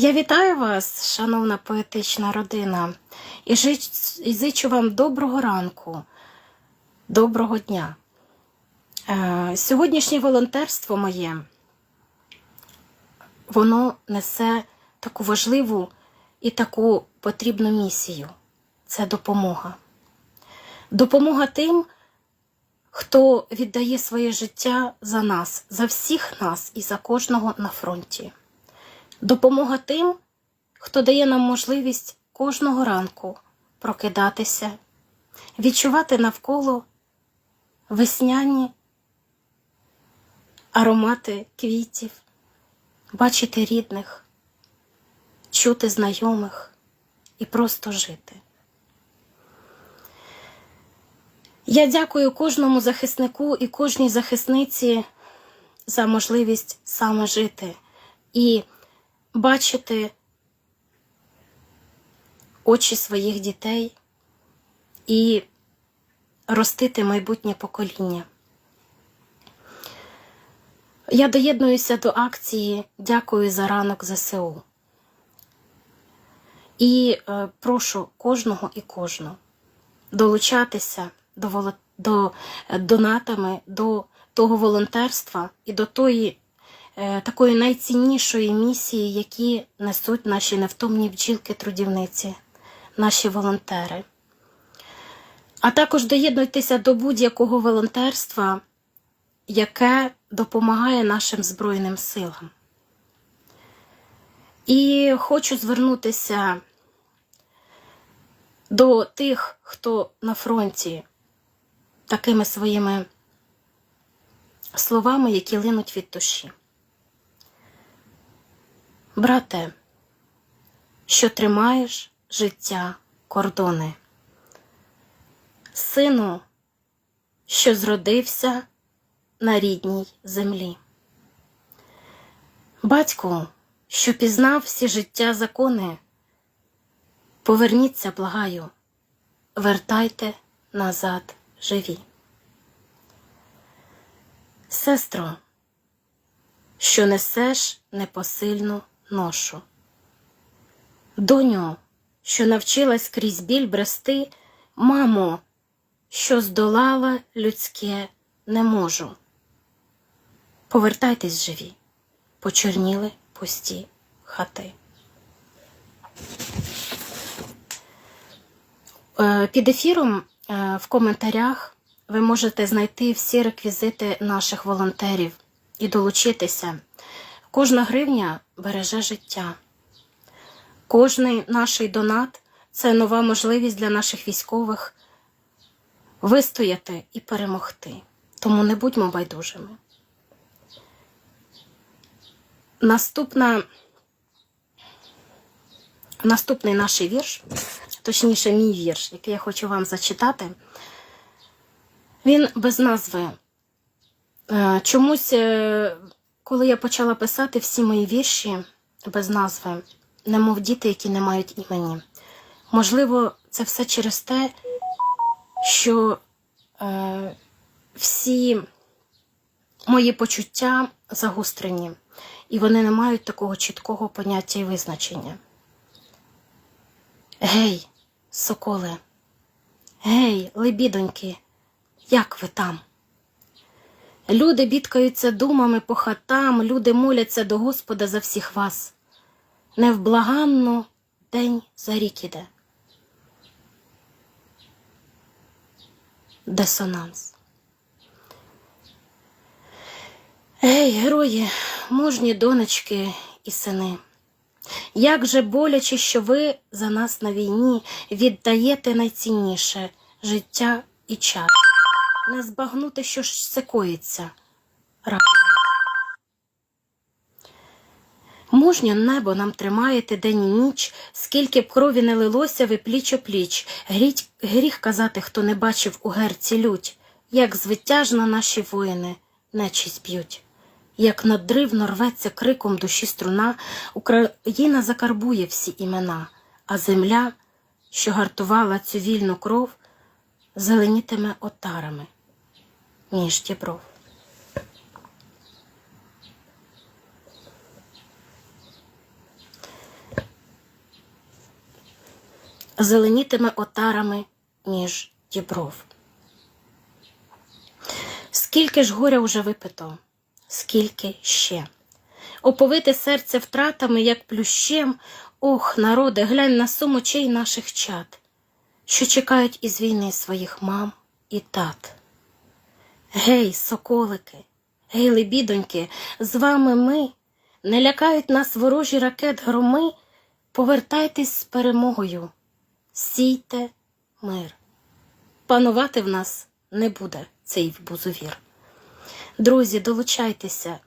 Я вітаю вас, шановна поетична родина, і зичу вам доброго ранку, доброго дня. Е, Сьогоднішнє волонтерство моє, воно несе таку важливу і таку потрібну місію. Це допомога. Допомога тим, хто віддає своє життя за нас, за всіх нас і за кожного на фронті. Допомога тим, хто дає нам можливість кожного ранку прокидатися, відчувати навколо весняні аромати квітів, бачити рідних, чути знайомих і просто жити. Я дякую кожному захиснику і кожній захисниці за можливість саме жити і бачити очі своїх дітей і ростити майбутнє покоління. Я доєднуюся до акції Дякую за ранок ЗСУ. І е, прошу кожного і кожну долучатися до, до е, донатами, до того волонтерства і до тої такої найціннішої місії, які несуть наші невтомні бджілки-трудівниці, наші волонтери. А також доєднуйтеся до будь-якого волонтерства, яке допомагає нашим Збройним силам. І хочу звернутися до тих, хто на фронті, такими своїми словами, які линуть від душі. Брате, що тримаєш життя кордони, сину, що зродився на рідній землі. Батьку, що пізнав всі життя закони, поверніться, благаю, вертайте назад живі. Сестро, що несеш непосильну ношу. Доню, що навчилась крізь біль брести, мамо, що здолала людське не можу. Повертайтесь живі, почорніли пусті хати. Е, Під ефіром е, в коментарях ви можете знайти всі реквізити наших волонтерів і долучитися. Кожна гривня береже життя. Кожний наш донат це нова можливість для наших військових вистояти і перемогти. Тому не будьмо байдужими. Наступна, наступний наш вірш, точніше, мій вірш, який я хочу вам зачитати, він без назви. Е, Чомусь, е, коли я почала писати всі мої вірші без назви, немов діти, які не мають імені. Можливо, це все через те, що е, всі мої почуття загострені, і вони не мають такого чіткого поняття і визначення. Гей, соколе, гей, лебідоньки, як ви там? Люди бідкаються думами по хатам, люди моляться до Господа за всіх вас. Невблаганно день за рік іде. Дисонанс. Ей, герої, мужні донечки і сини. Як же боляче, що ви за нас на війні віддаєте найцінніше життя і час. Не збагнути, що ж це коїться. Мужнє небо нам тримаєте день і ніч, скільки б крові не лилося ви пліч о пліч. Гріх казати, хто не бачив у герці лють, як звитяжно наші воїни нечість б'ють. Як надривно рветься криком душі струна, Україна закарбує всі імена, а земля, що гартувала цю вільну кров, зеленітиме отарами між дібров. зеленітиме отарами між дібров. Скільки ж горя уже випито, скільки ще. Оповите серце втратами, як плющем, ох, народе, глянь на сум очей наших чад, що чекають із війни своїх мам і тат. Гей, соколики, гей, лебідоньки, з вами ми, не лякають нас ворожі ракет громи, повертайтесь з перемогою, сійте мир. Панувати в нас не буде цей бузовір. Друзі, долучайтеся,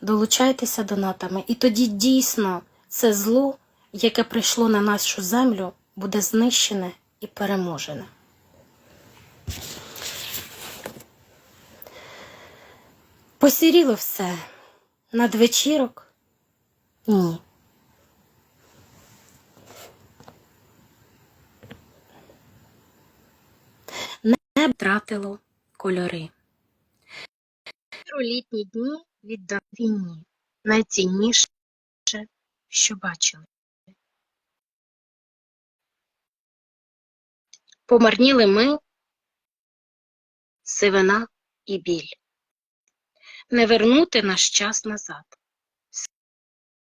долучайтеся донатами, і тоді дійсно це зло, яке прийшло на нашу землю, буде знищене і переможене. Посіріло все надвечірок? Ні. Не втратило кольори. Літні дні віддав війні, найцінніше, що бачили. Помарніли ми, сивина і біль. Не вернути наш час назад.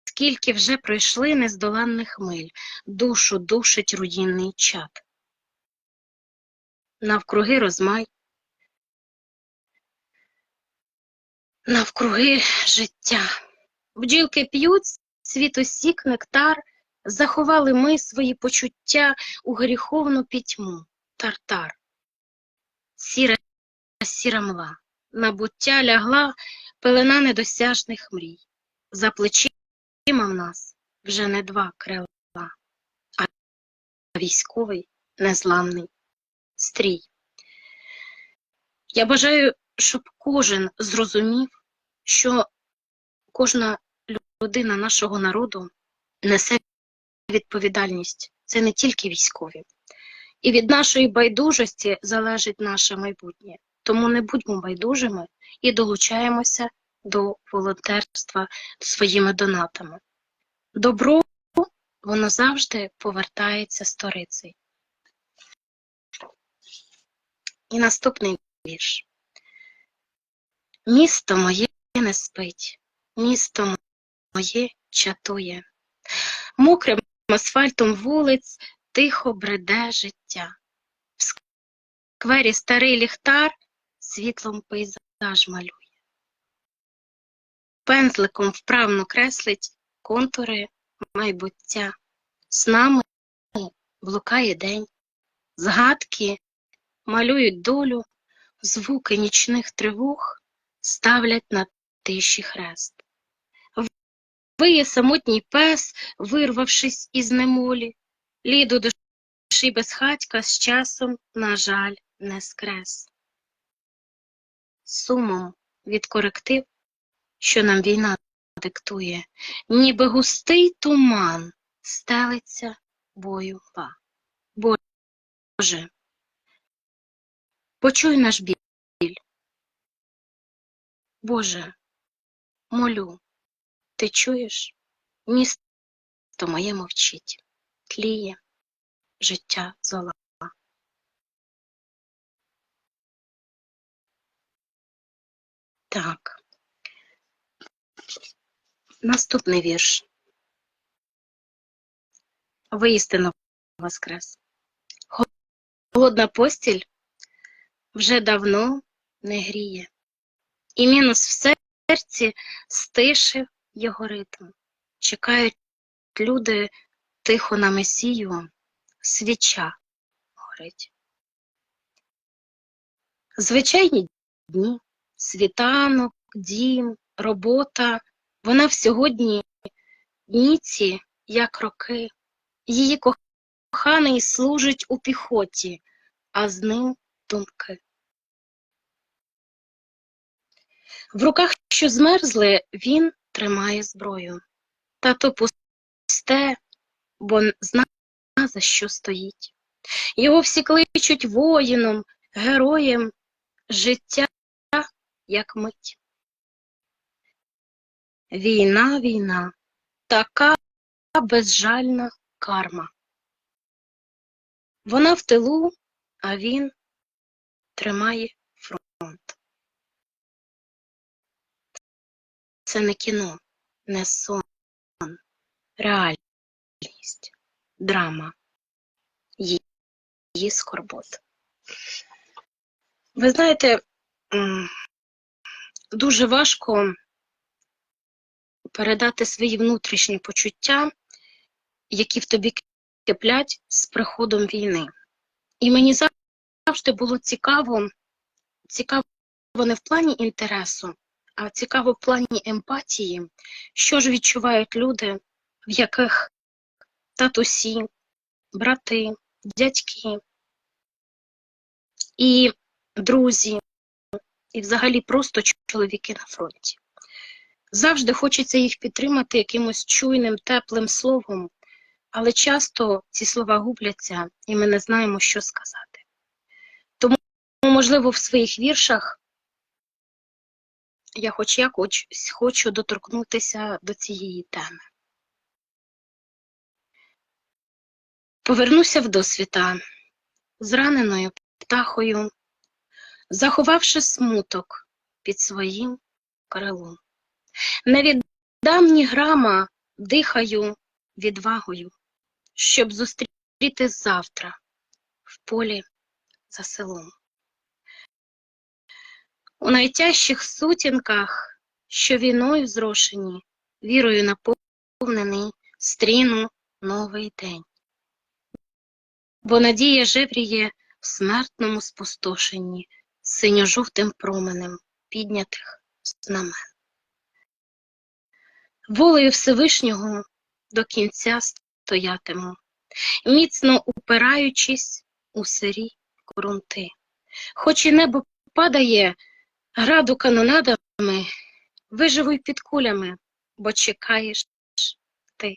Скільки вже пройшли нездоланних миль, душу душить руїнний чад. Навкруги розмай, навкруги життя. Бджілки п'ють, світосік, нектар, заховали ми свої почуття у гріховну пітьму, тартар. Сіра, сіра мла, на буття лягла пелена недосяжних мрій. За плечима в нас вже не два крила, а військовий незламний стрій. Я бажаю, щоб кожен зрозумів, що кожна людина нашого народу несе відповідальність. Це не тільки військові. І від нашої байдужості залежить наше майбутнє. Тому не будьмо байдужими і долучаємося до волонтерства своїми донатами. Добро, воно завжди повертається сторицею. І наступний вірш. Місто моє не спить, місто моє чатує. Мокрим асфальтом вулиць тихо бреде життя. В сквері старий ліхтар світлом пейзаж малює. Пензликом вправно креслить контури майбуття. З нами блукає день, згадки малюють долю, звуки нічних тривог ставлять на тиші хрест. Виє самотній пес, вирвавшись із немолі, ліду душі безхатька з часом, на жаль, не скрес. Сумом від коректив, що нам війна диктує, ніби густий туман стелиться бою ла. Боже, почуй наш біль. Боже, молю, ти чуєш? Місто моє мовчить, тліє життя зола. Так. Наступний вірш. Воістину воскрес. Голодна постіль вже давно не гріє. І мінус в серці стишив його ритм. Чекають люди тихо на месію, свіча горить. Звичайні дні, світанок, дім, робота, вона в сьогодні дніці, як роки. Її коханий служить у піхоті, а з ним думки. В руках, що змерзли, він тримає зброю. Тато пусте, бо зна, за що стоїть. Його всі кличуть воїном, героєм, життя, як мить. Війна, війна, така безжальна карма. Вона в тилу, а він тримає фронт. Це не кіно, не сон, реальність, драма, її, скорбот. Ви знаєте, дуже важко передати свої внутрішні почуття, які в тобі киплять з приходом війни. І мені завжди було цікаво, цікаво не в плані інтересу, а цікаво в плані емпатії, що ж відчувають люди, в яких татусі, брати, дядьки і друзі, і взагалі просто чоловіки на фронті. Завжди хочеться їх підтримати якимось чуйним, теплим словом, але часто ці слова губляться, і ми не знаємо, що сказати. Тому, можливо, в своїх віршах я хоч якось хочу доторкнутися до цієї теми. Повернуся в досвіта зраненою птахою, заховавши смуток під своїм крилом. Не грама, дихаю відвагою, щоб зустріти завтра в полі за селом. У найтяжчих сутінках, що війною зрошені, вірою наповнений, стріну новий день. Бо надія жевріє в смертному спустошенні синьо-жовтим променем піднятих знамен. Волею Всевишнього до кінця стоятиму, міцно упираючись у сирі ґрунти. Хоч і небо падає граду канонадами, виживуй під кулями, бо чекаєш ти.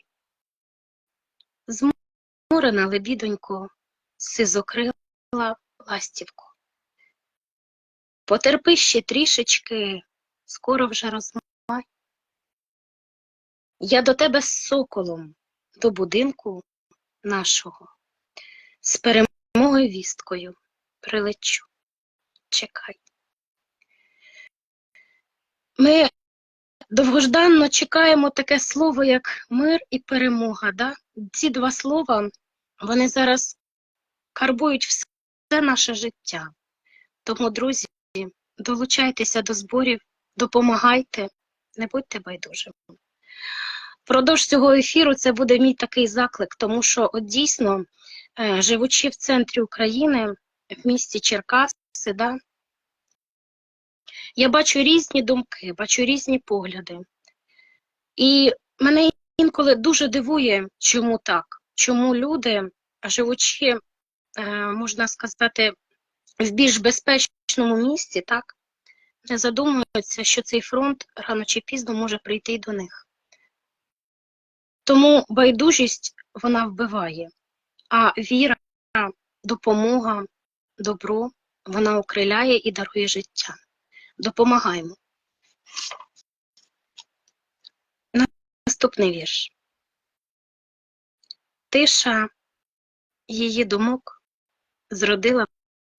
Зморена лебідонько, сизокрила ластівко. Потерпи ще трішечки, скоро вже розмай. Я до тебе з соколом, до будинку нашого, з перемогою вісткою прилечу. Чекай. Ми довгожданно чекаємо таке слово, як мир і перемога. Да? Ці два слова, вони зараз карбують все наше життя. Тому, друзі, долучайтеся до зборів, допомагайте, не будьте байдужими. Впродовж цього ефіру це буде мій такий заклик, тому що от дійсно, е, живучи в центрі України, в місті Черкаси, да, я бачу різні думки, бачу різні погляди. І мене інколи дуже дивує, чому так, чому люди, живучи, е, можна сказати, в більш безпечному місці, так, не задумуються, що цей фронт рано чи пізно може прийти до них. Тому байдужість вона вбиває, а віра, допомога, добро вона окриляє і дарує життя. Допомагаємо. Наступний вірш. Тиша її думок зродила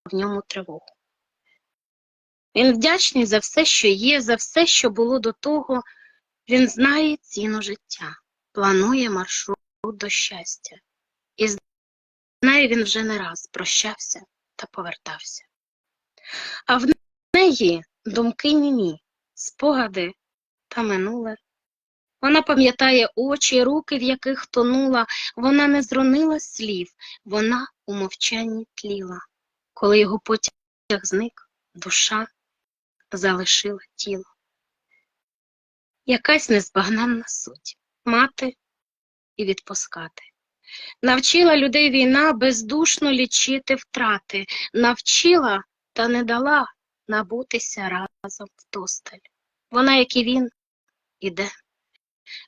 в ньому тривогу. Він вдячний за все, що є, за все, що було до того. Він знає ціну життя, планує маршрут до щастя. І знає він вже не раз прощався та повертався. А в неї думки німі, спогади та минуле. Вона пам'ятає очі, руки, в яких тонула, вона не зронила слів, вона у мовчанні тліла. Коли його потяг зник, душа залишила тіло. Якась незбагненна суть мати і відпускати. Навчила людей війна бездушно лічити втрати, навчила та не дала набутися разом вдосталь. Вона, як і він, іде.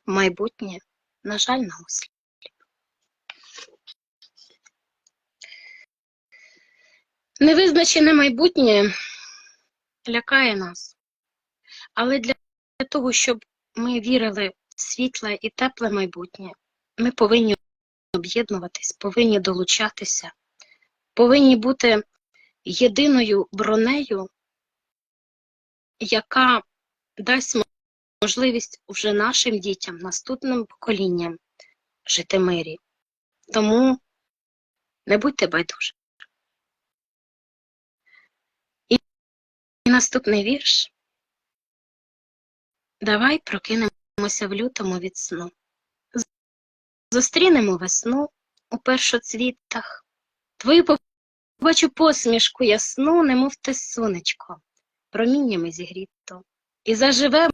Майбутнє, на жаль, на осліп. Невизначене майбутнє лякає нас, але для того, щоб ми вірили в світле і тепле майбутнє, ми повинні об'єднуватись, повинні долучатися, повинні бути єдиною бронею, яка дасть можливість вже нашим дітям, наступним поколінням жити мирі. Тому не будьте байдужі. Наступний вірш. Давай прокинемося в лютому від сну. Зустрінемо весну у першоцвітах. Твою побачу посмішку ясну, немов те сонечко, проміннями зігріто. І заживемо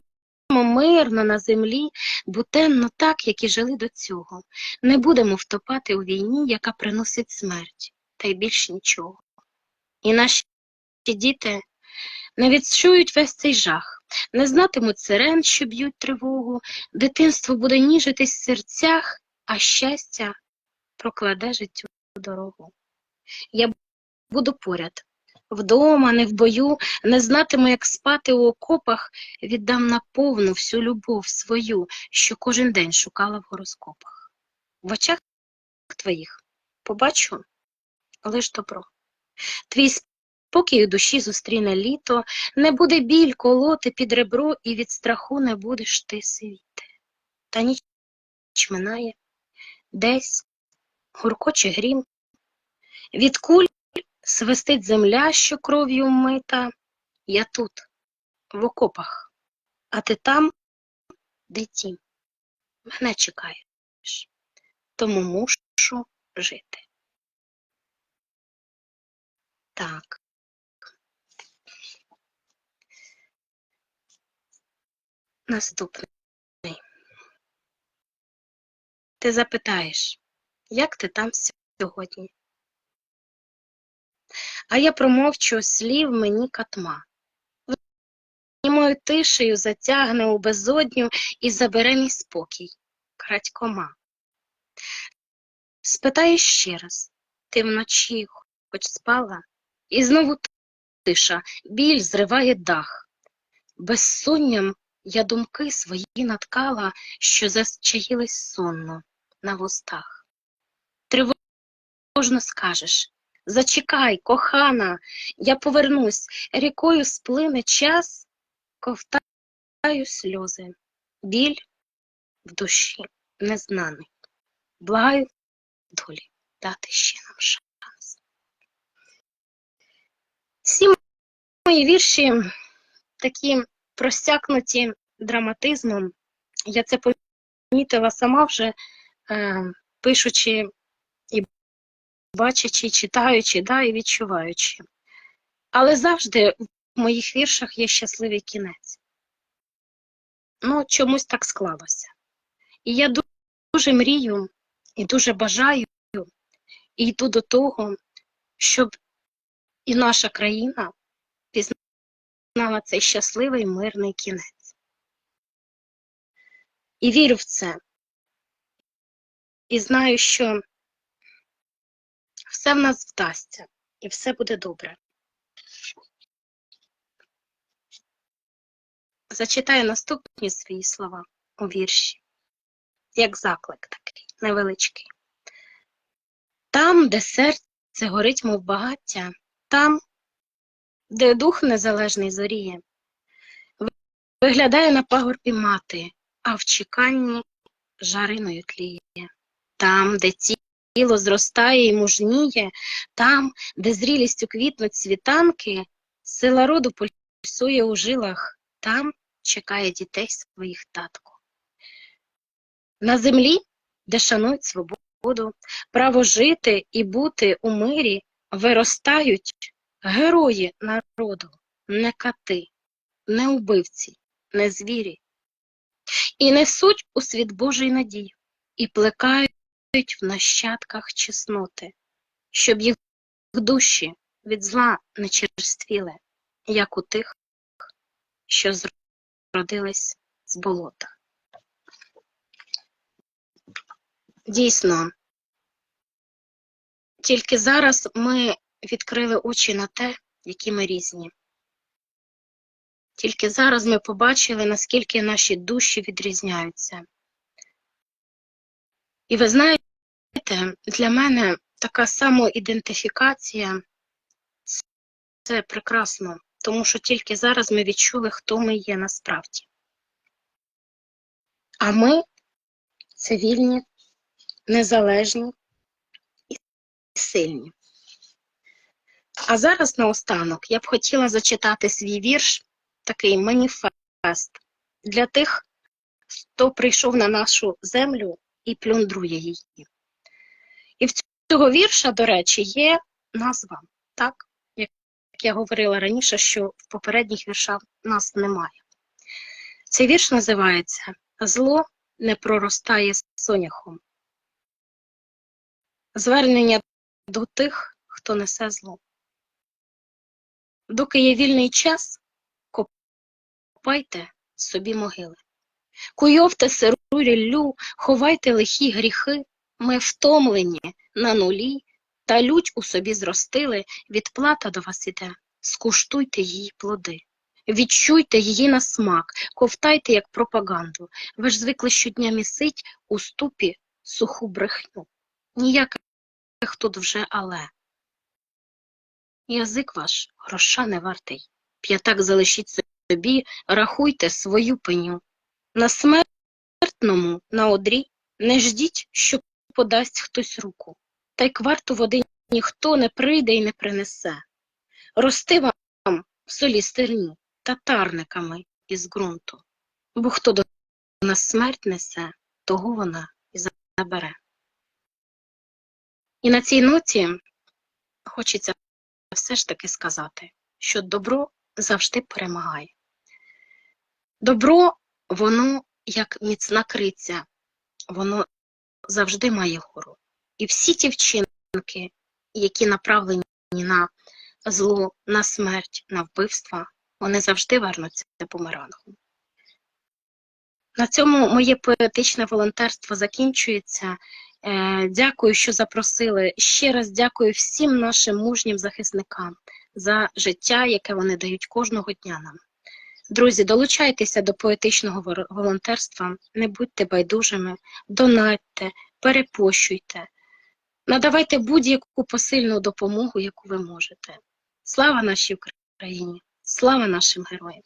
мирно на землі, буденно так, як і жили до цього. Не будемо втопати у війні, яка приносить смерть, та й більш нічого. І наші діти не відчують весь цей жах, не знатимуть сирен, що б'ють тривогу, дитинство буде ніжитись в серцях, а щастя прокладе життю дорогу. Я буду поряд, вдома, не в бою, не знатиму, як спати у окопах, віддам наповну всю любов свою, що кожен день шукала в гороскопах. В очах твоїх побачу лиш добро. Твій спокій у душі зустріне літо, не буде біль колоти під ребро, і від страху не будеш ти сивіти. Та ніч минає, десь гуркоче грім, від куль свистить земля, що кров'ю вмита. Я тут, в окопах, а ти там, де тім. Мене чекаєш, тому мушу жити. Так. Наступний. Ти запитаєш, як ти там сьогодні? А я промовчу слів мені катма. Німою тишею затягне у безодню і забере мій спокій, крадькома. Спитаєш ще раз, ти вночі хоч спала, і знову тиша, біль зриває дах. Безсонням я думки свої наткала, що зачаїлись сонно на вустах. Тривожно скажеш Зачекай, кохана, я повернусь, рікою сплине час, ковтаю сльози, біль в душі незнаний. Благаю долі дати ще нам шанс. Всі мої вірші такі простякнуті драматизмом. Я це помітила сама вже е, пишучи і бачачи, читаючи, да, і відчуваючи. Але завжди в моїх віршах є щасливий кінець. Ну, чомусь так склалося. І я дуже мрію і дуже бажаю і йду до того, щоб і наша країна пізнала цей щасливий мирний кінець. І вірю в це. І знаю, що все в нас вдасться, і все буде добре. Зачитаю наступні свої слова у вірші, як заклик такий невеличкий. Там, де серце горить, мов багаття, там, де дух незалежний зоріє, виглядає на пагорбі мати, а в чеканні жариною тліє, там, де тіло зростає і мужніє, там, де зрілістю квітнуть світанки, сила роду пульсує у жилах, там чекає дітей своїх татку. На землі, де шанують свободу, право жити і бути у мирі, виростають герої народу, не кати, не убивці, не звірі, і несуть у світ Божий надію, і плекають в нащадках чесноти, щоб їх душі від зла не черствіли, як у тих, що зродились з болота. Дійсно, тільки зараз ми відкрили очі на те, які ми різні. Тільки зараз ми побачили, наскільки наші душі відрізняються. І ви знаєте, для мене така самоідентифікація це прекрасно, тому що тільки зараз ми відчули, хто ми є насправді. А ми це вільні, незалежні і сильні. А зараз наостанок я б хотіла зачитати свій вірш, такий маніфест для тих, хто прийшов на нашу землю і плюндрує її. І в цього вірша, до речі, є назва, так? Як я говорила раніше, що в попередніх віршах нас немає. Цей вірш називається Зло не проростає соняхом. Звернення до тих, хто несе зло. Доки є вільний час, копайте собі могили. Куйовте сиру ріллю, ховайте лихі гріхи, ми втомлені на нулі, та лють у собі зростили, відплата до вас іде, скуштуйте її плоди. Відчуйте її на смак, ковтайте як пропаганду. Ви ж звикли щодня місить у ступі суху брехню. Ніяких тут вже але. Язик ваш гроша не вартий. П'ятак залишіть собі, рахуйте свою пеню. На смертному, на одрі, не ждіть, що подасть хтось руку. Та й кварту води ніхто не прийде і не принесе. Рости вам в солі стерні, татарниками із ґрунту. Бо хто до нас смерть несе, того вона і забере. І на цій ноті хочеться все ж таки сказати, що добро завжди перемагає. Добро, воно як міцна криця, воно завжди має гору. І всі ті вчинки, які направлені на зло, на смерть, на вбивства, вони завжди вернуться бумерангом. На цьому моє поетичне волонтерство закінчується. Е, Дякую, що запросили. Ще раз дякую всім нашим мужнім захисникам за життя, яке вони дають кожного дня нам. Друзі, долучайтеся до поетичного волонтерства, не будьте байдужими, донатьте, перепощуйте, надавайте будь-яку посильну допомогу, яку ви можете. Слава нашій Україні! Слава нашим героям!